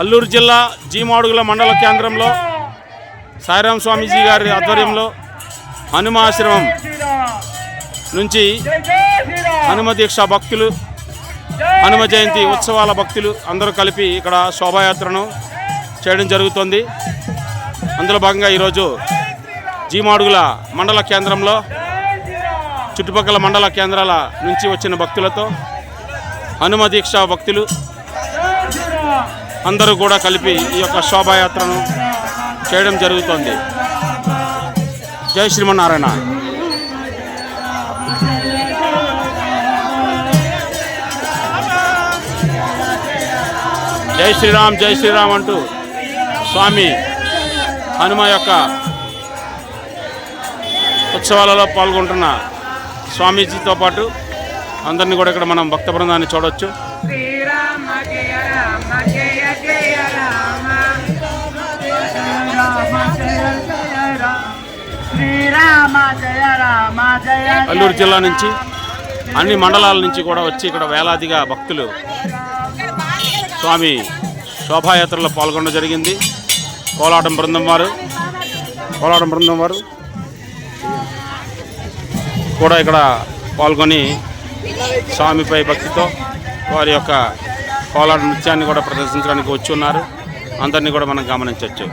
అల్లూరు జిల్లా జీమాడుగుల మండల కేంద్రంలో సాయిరాం స్వామీజీ గారి ఆధ్వర్యంలో హనుమాశ్రమం నుంచి హనుమ దీక్ష భక్తులు హనుమ జయంతి ఉత్సవాల భక్తులు అందరూ కలిపి ఇక్కడ శోభాయాత్రను చేయడం జరుగుతుంది. అందులో భాగంగా ఈరోజు జీమాడుగుల మండల కేంద్రంలో చుట్టుపక్కల మండల కేంద్రాల నుంచి వచ్చిన భక్తులతో హనుమ దీక్ష భక్తులు అందరూ కూడా కలిపి ఈ యొక్క శోభాయాత్రను చేయడం జరుగుతోంది. జై శ్రీమన్నారాయణ. జై శ్రీరామ్ జై శ్రీరామ్ అంటూ స్వామి హనుమ యొక్క ఉత్సవాలలో పాల్గొంటున్న స్వామీజీతో పాటు అందరినీ కూడా ఇక్కడ మనం భక్త బృందాన్ని చూడవచ్చు అల్లూరు జిల్లా నుంచి అన్ని మండలాల నుంచి కూడా వచ్చి ఇక్కడ వేలాదిగా భక్తులు స్వామి శోభాయాత్రలో పాల్గొనడం జరిగింది. కోలాటం బృందం వారు కోలాటం బృందం వారు కూడా ఇక్కడ పాల్గొని స్వామిపై భక్తితో వారి యొక్క కోలాట నృత్యాన్ని కూడా ప్రదర్శించడానికి వచ్చి ఉన్నారు. అందరినీ కూడా మనం గమనించవచ్చు.